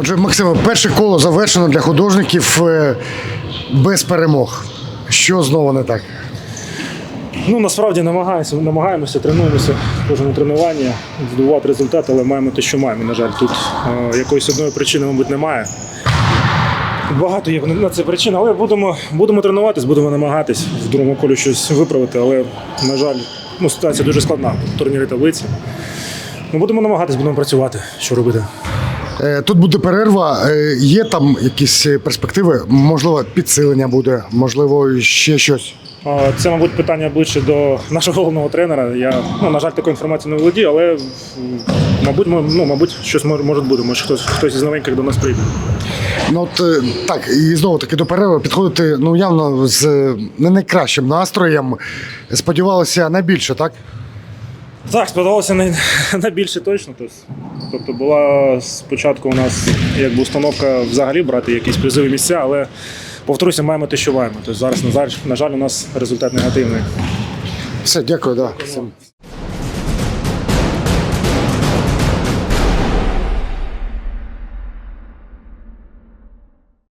Отже, Максиме, перше коло завершено для художників е, без перемог. Що знову не так? Ну, насправді намагаємося, намагаємося, тренуємося кожному тренуванні, здобувати результат, але маємо те, що маємо. На жаль, тут е, якоїсь одної причини, мабуть, немає. Багато є на це причин, але будемо, будемо тренуватись, будемо намагатись в другому колі щось виправити. Але, на жаль, ну, ситуація дуже складна в турнірі таблиці. Ми будемо намагатись, будемо працювати, що робити. Е, Тут буде перерва. Е, Є там якісь е, перспективи? Можливо, підсилення буде, можливо, ще щось. Це, мабуть, питання ближче до нашого головного тренера. Я, ну, на жаль, такою інформацією не володію, але мабуть, ну, мабуть, щось може може бути. Може, хтось, хтось із новеньких до нас прийде. Ну от так, і знову таки до перерви підходити ну явно з не найкращим настроєм. Сподівалися на більше, так? Так, сподобалося на, на більше точно. Тобто, була спочатку у нас якби установка взагалі брати якісь призові місця, але повторюся, маємо те, що маємо. Тобто зараз, на жаль, у нас результат негативний. Все, дякую, да. Всім.